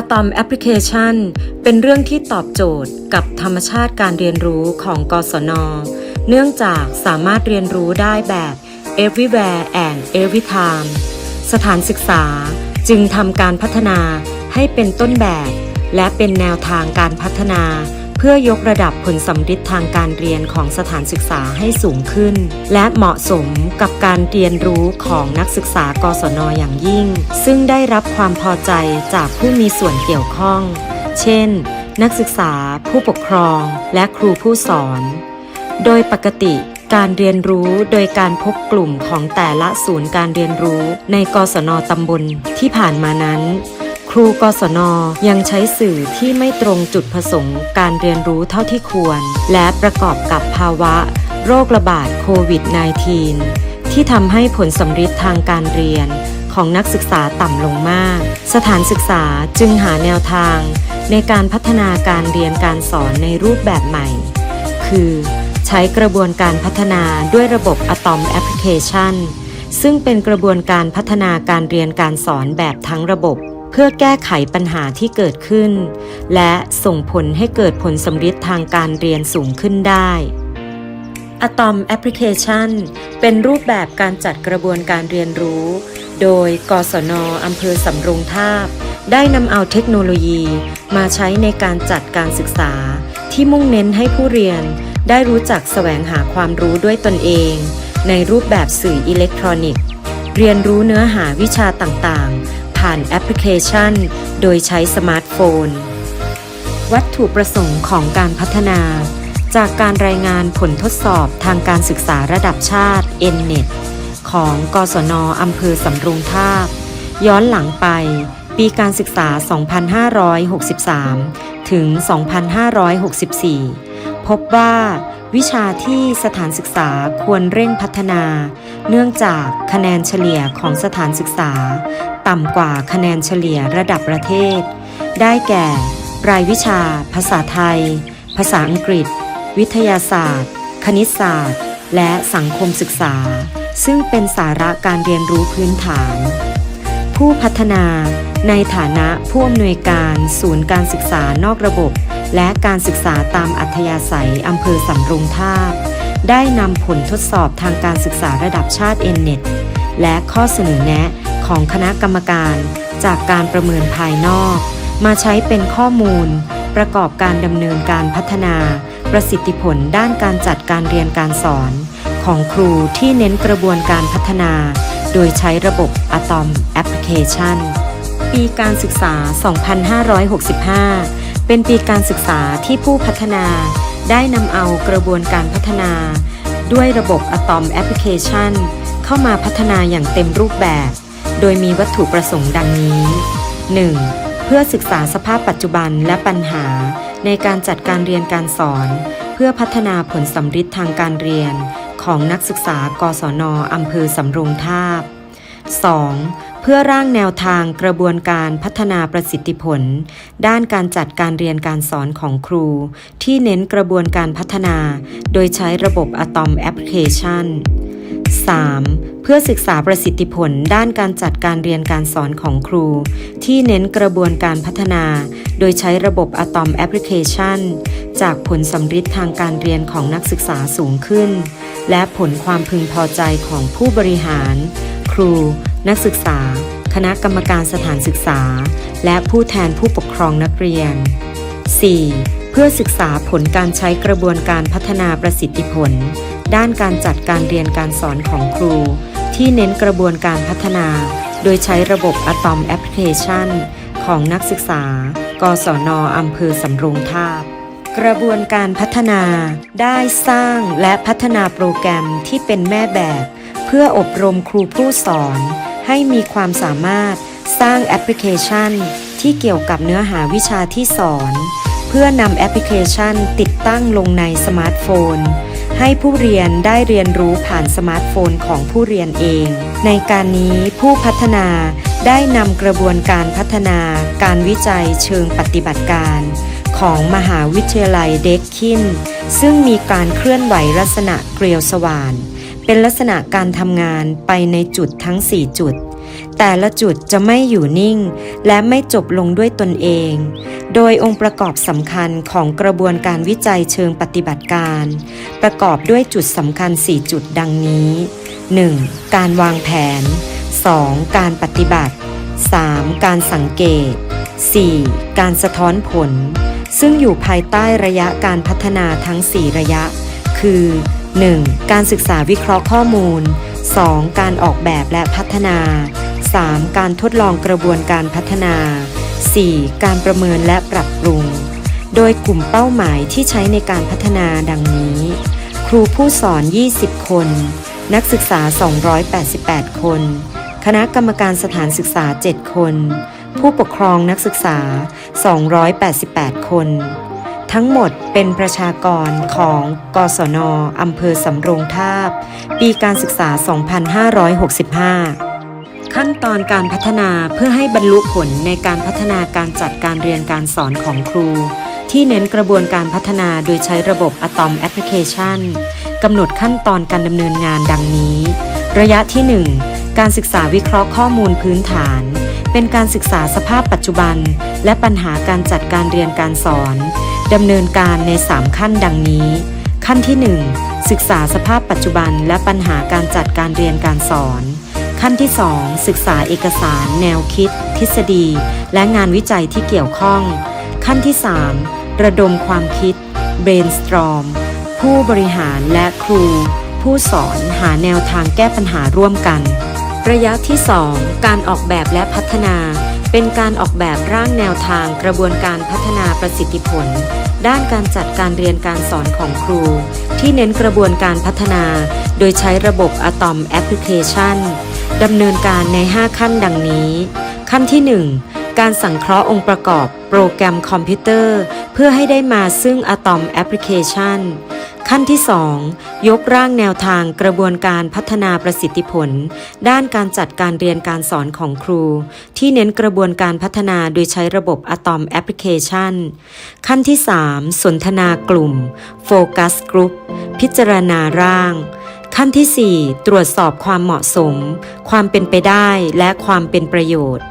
Atom Application เป็นเรื่องที่ตอบโจทย์กับธรรมชาติการเรียนรู้ของกศน เนื่องจากสามารถเรียนรู้ได้แบบ everywhere and every time สถานศึกษาจึงทำการพัฒนาให้เป็นต้นแบบ และเป็นแนวทางการพัฒนา พื่อยกระดับผลสำฤทธิ์ทางการเรียนของสถานศึกษาให้สูงขึ้น และเหมาะสมกับการเรียนรู้ของนักศึกษากศนอย่างยิ่ง ซึ่งได้รับความพอใจจากผู้มีส่วนเกี่ยวข้อง เช่น นักศึกษา ผู้ปกครอง และครูผู้สอน โดยปกติการเรียนรู้โดยการพบกลุ่มของแต่ละศูนย์การเรียนรู้ในกศนตำบลที่ผ่านมานั้น รูกศนยังใช้สื่อที่ไม่ตรงจุดประสงค์การเรียนรู้เท่าที่ควร และประกอบกับภาวะ โรคระบาดโควิด -19 ที่ทำให้ผลสำฤทธิ์ทางการเรียนของนักศึกษาต่ำลงมาก สถานศึกษาจึงหาแนวทาง ในการพัฒนาการเรียนการสอนในรูปแบบใหม่ คือใช้กระบวนการพัฒนาด้วยระบบ Atom Application ซึ่งเป็นกระบวนการพัฒนาการเรียนการสอนแบบทั้งระบบ เพื่อแก้ไขปัญหาที่เกิดขึ้น และส่งผลให้เกิดผลสำฤทธิ์ทางการเรียนสูงขึ้นได้ Atom Application เป็นรูปแบบการจัดกระบวนการเรียนรู้ โดยกศนอำเภอสำโรงทาบ ได้นำเอาเทคโนโลยีมาใช้ในการจัดการศึกษา ที่มุ่งเน้นให้ผู้เรียน ได้รู้จักแสวงหาความรู้ด้วยตนเอง ในรูปแบบสื่ออิเล็กทรอนิกส์ เรียนรู้เนื้อหาวิชาต่างๆ ผ่านแอปพลิเคชัน โดยใช้สมาร์ทโฟน วัตถุประสงค์ของการพัฒนา จากการรายงานผลทดสอบทางการศึกษาระดับชาติ NNET ของกศนอำเภอสำโรงทาบ ย้อนหลังไป ปีการศึกษา 2563 ถึง 2564 พบว่า วิชาที่สถานศึกษาควรเร่งพัฒนา เนื่องจากคะแนนเฉลี่ยของสถานศึกษา ต่ำกว่าคะแนนเฉลี่ยระดับประเทศ ได้แก่ รายวิชา ภาษาไทย ภาษาอังกฤษ วิทยาศาสตร์ คณิตศาสตร์ และสังคมศึกษา ซึ่งเป็นสาระการเรียนรู้พื้นฐาน ผู้พัฒนาในฐานะผู้อำนวยการศูนย์การศึกษานอกระบบ และการศึกษาตามอัธยาศัยอำเภอสำรงทาบได้นำผลทดสอบทางการศึกษาระดับชาติ NNET และข้อเสนอแนะของคณะกรรมการ จากการประเมินภายนอก มาใช้เป็นข้อมูล ประกอบการดำเนินการพัฒนา ประสิทธิผลด้านการจัดการเรียนการสอน ของครูที่เน้นกระบวนการพัฒนา โดยใช้ระบบ Atom Application ปีการศึกษา 2565 เป็นปีการศึกษาที่ผู้พัฒนา ได้นำเอากระบวนการพัฒนา ด้วยระบบ Atom Application เข้ามาพัฒนาอย่างเต็มรูปแบบ โดยมีวัตถุประสงค์ดังนี้ 1. เพื่อศึกษาสภาพปัจจุบันและปัญหา ในการจัดการเรียนการสอน เพื่อพัฒนาผลสำฤทธิ์ทางการเรียน ของนักศึกษากศนอำเภอสำโรงทาบ 2. เพื่อร่างแนวทางกระบวนการพัฒนาประสิทธิผล ด้านการจัดการเรียนการสอนของครู ที่เน้นกระบวนการพัฒนา โดยใช้ระบบ Atom Application 3. เพื่อศึกษาประสิทธิผลด้านการจัดการเรียนการสอนของครู ที่เน้นกระบวนการพัฒนา โดยใช้ระบบ Atom Application จากผลสำฤทธิ์ทางการเรียนของนักศึกษาสูงขึ้น และผลความพึงพอใจของผู้บริหาร ครู นักศึกษา คณะกรรมการสถานศึกษา และผู้แทนผู้ปกครองนักเรียน 4. เพื่อศึกษาผลการใช้กระบวนการพัฒนาประสิทธิผล ด้านการจัดการเรียนการสอนของครู ที่เน้นกระบวนการพัฒนา โดยใช้ระบบ Atom Application ของนักศึกษา กศนอำเภอสำโรงทาบกระบวนการพัฒนาได้สร้างและพัฒนาโปรแกรมที่เป็นแม่แบบ เพื่ออบรมครูผู้สอน ให้มีความสามารถสร้างแอปพลิเคชัน ที่เกี่ยวกับเนื้อหาวิชาที่สอน เพื่อนำแอปพลิเคชันติดตั้งลงในสมาร์ทโฟน ให้ผู้เรียนได้เรียนรู้ผ่านสมาร์ทโฟนของผู้เรียนเอง ในการนี้ผู้พัฒนาได้นำกระบวนการพัฒนาการวิจัยเชิงปฏิบัติการ ของมหาวิทยาลัยเด็กคินซึ่งมีการเคลื่อนไหวลักษณะเกลียวสว่าน เป็นลักษณะการทำงานไปในจุดทั้ง 4 จุด แต่ละจุดจะไม่อยู่นิ่ง และไม่จบลงด้วยตนเอง โดยองค์ประกอบสำคัญของกระบวนการวิจัยเชิงปฏิบัติการ ประกอบด้วยจุดสำคัญ 4 จุดดังนี้ 1. การวางแผน 2. การปฏิบัติ 3. การสังเกต 4. การสะท้อนผล ซึ่งอยู่ภายใต้ระยะการพัฒนาทั้ง 4 ระยะ คือ 1. การศึกษาวิเคราะห์ข้อมูล 2. การออกแบบและพัฒนา 3. การทดลองกระบวนการพัฒนา 4. การประเมินและปรับปรุง โดยกลุ่มเป้าหมายที่ใช้ในการพัฒนาดังนี้ ครูผู้สอน 20 คน นักศึกษา 288 คน คณะกรรมการสถานศึกษา 7 คน ผู้ปกครองนักศึกษา 288 คน ทั้งหมดเป็นประชากรของกศนอำเภอสำโรงทาบ ปีการศึกษา 2565ขั้นตอนการพัฒนาเพื่อให้บรรลุผลในการพัฒนาการจัดการเรียนการสอนของครู ที่เน้นกระบวนการพัฒนาโดยใช้ระบบ Atom Application กำหนดขั้นตอนการดำเนินงานดังนี้ ระยะที่ 1 การศึกษาวิเคราะห์ข้อมูลพื้นฐาน เป็นการศึกษาสภาพปัจจุบัน และปัญหาการจัดการเรียนการสอน ดำเนินการใน 3 ขั้นดังนี้ ขั้นที่ 1 ศึกษาสภาพปัจจุบันและปัญหาการจัดการเรียนการสอน ขั้นที่ 2 ศึกษาเอกสาร แนวคิด ทฤษฎี และงานวิจัยที่เกี่ยวข้อง ขั้นที่ 3 ระดมความคิด brainstorm ผู้บริหารและครู ผู้สอนหาแนวทางแก้ปัญหาร่วมกัน ระยะที่ 2 การออกแบบและพัฒนา เป็นการออกแบบร่างแนวทางกระบวนการพัฒนาประสิทธิผล ด้านการจัดการเรียนการสอนของครู ที่เน้นกระบวนการพัฒนา โดยใช้ระบบ Atom Application ดำเนินการใน 5 ขั้นดังนี้ ขั้นที่ 1 การสังเคราะห์องค์ประกอบ โปรแกรมคอมพิวเตอร์ เพื่อให้ได้มาซึ่ง Atom Application ขั้นที่ 2 ยกร่างแนวทางกระบวนการพัฒนาประสิทธิผล ด้านการจัดการเรียนการสอนของครู ที่เน้นกระบวนการพัฒนาโดยใช้ระบบ Atom Application ขั้นที่ 3 สนทนากลุ่ม Focus Group พิจารณาร่าง ขั้นที่ 4 ตรวจสอบความเหมาะสม ความเป็นไปได้และความเป็นประโยชน์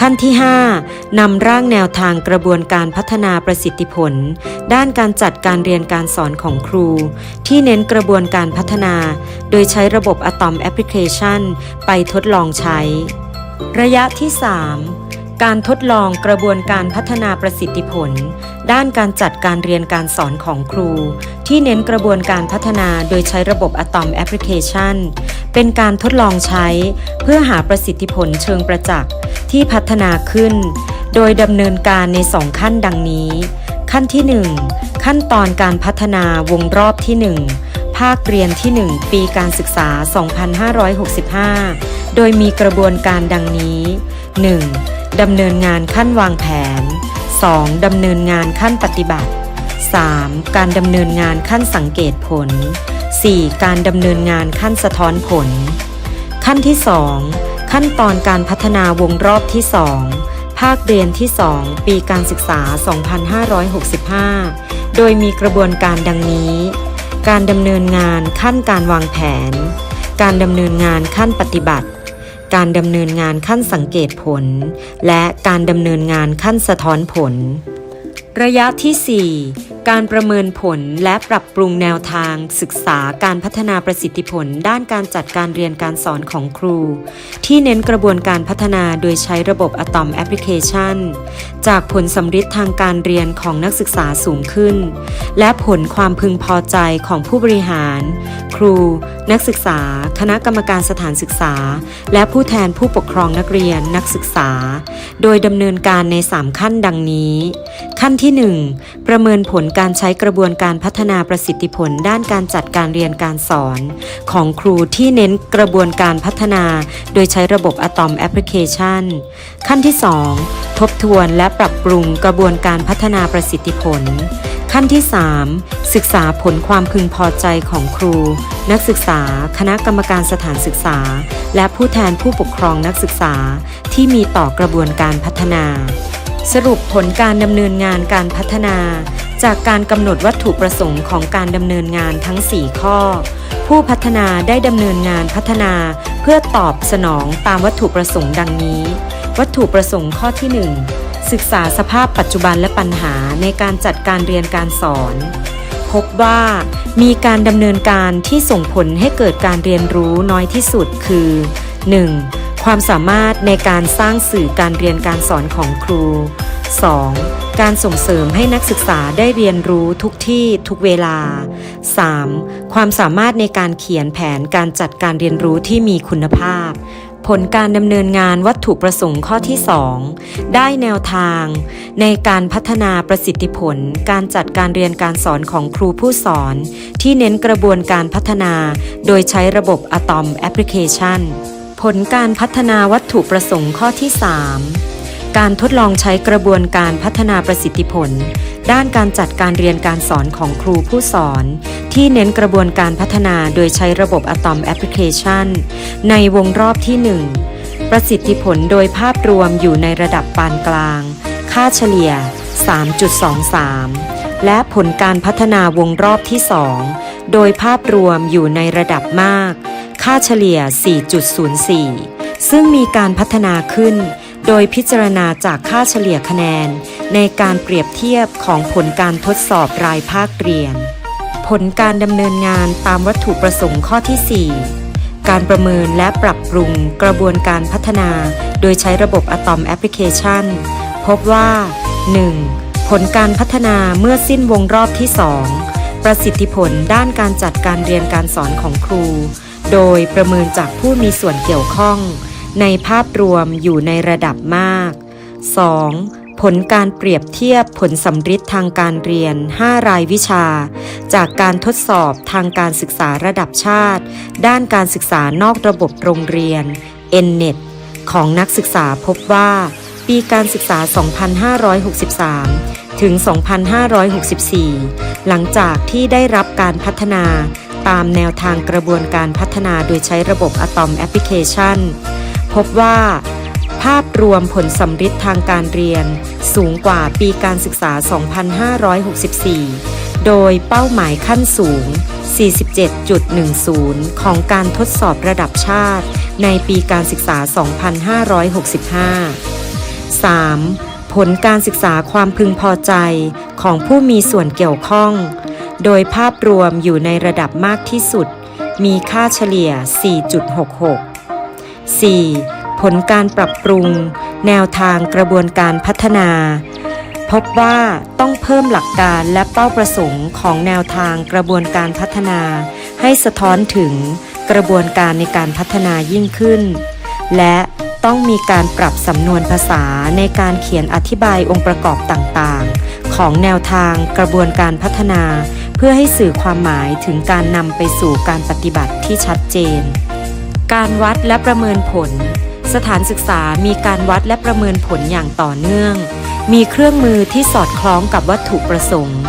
ขั้นที่ 5 นำร่างแนวทางกระบวนการพัฒนาประสิทธิผล ด้านการจัดการเรียนการสอนของครู ที่เน้นกระบวนการพัฒนา โดยใช้ระบบ Atom Application ไปทดลองใช้ ระยะที่ 3 การทดลองกระบวนการพัฒนาประสิทธิผล ด้านการจัดการเรียนการสอนของครู ที่เน้นกระบวนการพัฒนาโดยใช้ระบบ Atom Application เเป็นการทดลองใช้เพื่อหาประสิทธิผลเชิงประจักษ์ที่พัฒนาขึ้น โดยดำเนินการใน2ขั้นดังนี้ ขั้นที่ 1 ขั้นตอนการพัฒนาวงรอบที่ 1 ภาคเรียนที่ 1 ปีการศึกษา 2565 โดยมีกระบวนการดังนี้ 1. ดำเนินงานขั้นวางแผน 2. ดำเนินงานขั้นปฏิบัติ 3. การดำเนินงานขั้นสังเกตผล 4. การดำเนินงานขั้นสะท้อนผล ขั้นที่ 2 ขั้นตอนการพัฒนาวงรอบที่ 2 ภาคเรียนที่ 2 ปีการศึกษา 2565 โดยมีกระบวนการดังนี้ การดำเนินงานขั้นการวางแผน การดำเนินงานขั้นปฏิบัติ การดำเนินงานขั้นสังเกตผล และการดำเนินงานขั้นสะท้อนผล ระยะที่ 4 การประเมินผลและปรับปรุงแนวทาง ศึกษาการพัฒนาประสิทธิผล ด้านการจัดการเรียนการสอนของครู ที่เน้นกระบวนการพัฒนาโดยใช้ระบบ Atom Application จากผลสำฤทธิ์ทางการเรียนของนักศึกษาสูงขึ้น และผลความพึงพอใจของผู้บริหาร ครู นักศึกษา คณะกรรมการสถานศึกษา และผู้แทนผู้ปกครองนักเรียนนักศึกษา โดยดำเนินการใน 3 ขั้นดังนี้ ขั้นที่ 1 ประเมินผลการใช้กระบวนการพัฒนาประสิทธิผลด้านการจัดการเรียนการสอน ของครูที่เน้นกระบวนการพัฒนา โดยใช้ระบบ Atom Application ขั้นที่ 2 ทบทวนและปรับปรุงกระบวนการพัฒนาประสิทธิผล ขั้นที่ 3 ศึกษาผลความพึงพอใจของครู นักศึกษา คณะกรรมการสถานศึกษา และผู้แทนผู้ปกครองนักศึกษาที่มีต่อกระบวนการพัฒนา สรุปผลการดำเนินงานการพัฒนา จากการกำหนดวัตถุประสงค์ของการดำเนินงานทั้ง 4 ข้อ ผู้พัฒนาได้ดำเนินงานพัฒนา เพื่อตอบสนองตามวัตถุประสงค์ดังนี้ วัตถุประสงค์ข้อที่ 1 ศึกษาสภาพปัจจุบันและปัญหาในการจัดการเรียนการสอน พบว่ามีการดำเนินการที่ส่งผลให้เกิดการเรียนรู้น้อยที่สุดคือ 1. ความสามารถในการสร้างสื่อการเรียนการสอนของครู 2. การส่งเสริมให้นักศึกษาได้เรียนรู้ทุกที่ทุกเวลา 3. ความสามารถในการเขียนแผนการจัดการเรียนรู้ที่มีคุณภาพ ผลการดำเนินงานวัตถุประสงค์ข้อที่ 2 ได้แนวทาง ในการพัฒนาประสิทธิผล การจัดการเรียนการสอนของครูผู้สอน ที่เน้นกระบวนการพัฒนา โดยใช้ระบบอะตอมแอปพลิเคชัน ผลการพัฒนาวัตถุประสงค์ข้อที่ 3 การทดลองใช้กระบวนการพัฒนาประสิทธิผล ด้านการจัดการเรียนการสอนของครูผู้สอน ที่เน้นกระบวนการพัฒนาโดยใช้ระบบอะตอมแอปพลิเคชัน ในวงรอบที่ 1 ประสิทธิผลโดยภาพรวมอยู่ในระดับปานกลาง ค่าเฉลี่ย 3.23 และผลการพัฒนาวงรอบที่ 2 โดยภาพรวมอยู่ในระดับมาก ค่าเฉลี่ย 4.04 ซึ่งมีการพัฒนาขึ้น โดยพิจารณาจากค่าเฉลี่ยคะแนน ในการเปรียบเทียบของผลการทดสอบรายภาคเรียน ผลการดำเนินงานตามวัตถุประสงค์ข้อที่ 4 การประเมินและปรับปรุงกระบวนการพัฒนา โดยใช้ระบบอะตอมแอปพลิเคชัน พบว่า 1. ผลการพัฒนาเมื่อสิ้นวงรอบที่ 2ประสิทธิผลด้านการจัดการเรียนการสอนของครู โดยประเมินจากผู้มีส่วนเกี่ยวข้อง ในภาพรวมอยู่ในระดับมาก 2. ผลการเปรียบเทียบผลสำฤทธิ์ทางการเรียน 5 รายวิชา จากการทดสอบทางการศึกษาระดับชาติ ด้านการศึกษานอกระบบโรงเรียน NNET ของนักศึกษาพบว่า ปีการศึกษา 2563 ถึง 2564 หลังจากที่ได้รับการพัฒนา ตามแนวทางกระบวนการพัฒนาโดยใช้ระบบอะตอมแอปพลิเคชัน พบว่า ภาพรวมผลสำฤทธิ์ทางการเรียน สูงกว่าปีการศึกษา 2564 โดยเป้าหมายขั้นสูง 47.10 ของการทดสอบระดับชาติ ในปีการศึกษา 2565 3. ผลการศึกษาความพึงพอใจของผู้มีส่วนเกี่ยวข้อง โดยภาพรวมอยู่ในระดับมากที่สุด มีค่าเฉลี่ย 4.66 4. ผลการปรับปรุง แนวทางกระบวนการพัฒนา พบว่าต้องเพิ่มหลักการและเป้าประสงค์ของแนวทางกระบวนการพัฒนา ให้สะท้อนถึงกระบวนการในการพัฒนายิ่งขึ้น และต้องมีการปรับสำนวนภาษาในการเขียนอธิบายองค์ประกอบต่างๆ ของแนวทางกระบวนการพัฒนา พื่อให้สื่อความหมายถึงการนำไปสู่การปฏิบัติที่ชัดเจน การวัดและประเมินผล สถานศึกษามีการวัดและประเมินผลอย่างต่อเนื่อง มีเครื่องมือที่สอดคล้องกับวัตถุประสงค์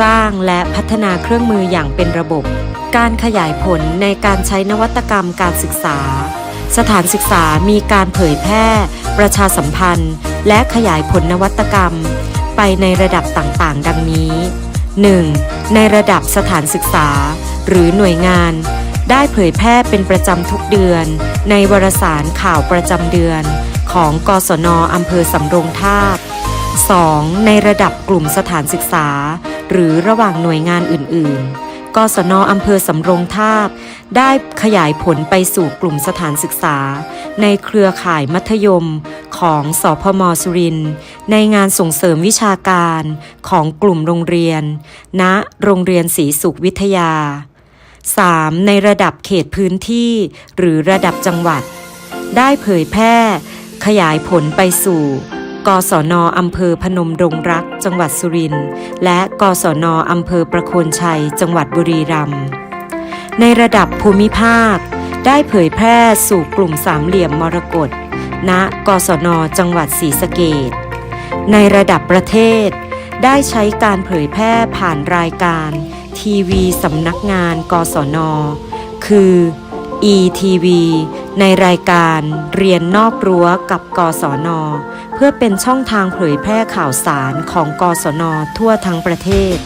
สร้างและพัฒนาเครื่องมืออย่างเป็นระบบ การขยายผลในการใช้นวัตกรรมการศึกษา สถานศึกษามีการเผยแพร่ ประชาสัมพันธ์ และขยายผลนวัตกรรม ไปในระดับต่างๆ ดังนี้ 1. ในระดับสถานศึกษา หรือหน่วยงาน ได้เผยแพร่เป็นประจำทุกเดือน ในวารสารข่าวประจำเดือน ของกศนอำเภอสำโรงทาบ 2. ในระดับกลุ่มสถานศึกษา หรือระหว่างหน่วยงานอื่น ๆ กศนอำเภอสำโรงทาบ ได้ขยายผลไปสู่กลุ่มสถานศึกษา ในเครือข่ายมัธยมของสพมสุรินทร์ในงานส่งเสริมวิชาการของกลุ่มโรงเรียน ณโรงเรียนศรีสุขวิทยา 3. ในระดับเขตพื้นที่หรือระดับจังหวัด ได้เผยแพร่ ขยายผลไปสู่ กศนอำเภอพนมดงรัก จังหวัดสุรินทร์ และกศนอำเภอประโคนชัย จังหวัดบุรีรัมย์ ในระดับภูมิภาค ได้เผยแพร่สู่กลุ่มสามเหลี่ยมมรกต ณ กศนจังหวัดศรีสะเกษในระดับประเทศ ได้ใช้การเผยแพร่ผ่านรายการ ทีวีสำนักงาน กศน คือ ETV ในรายการเรียนนอกรั้วกับกศน พื่อเป็นช่องทางเผยแพร่ข่าวสารของกศนทั่วทั้งประเทศ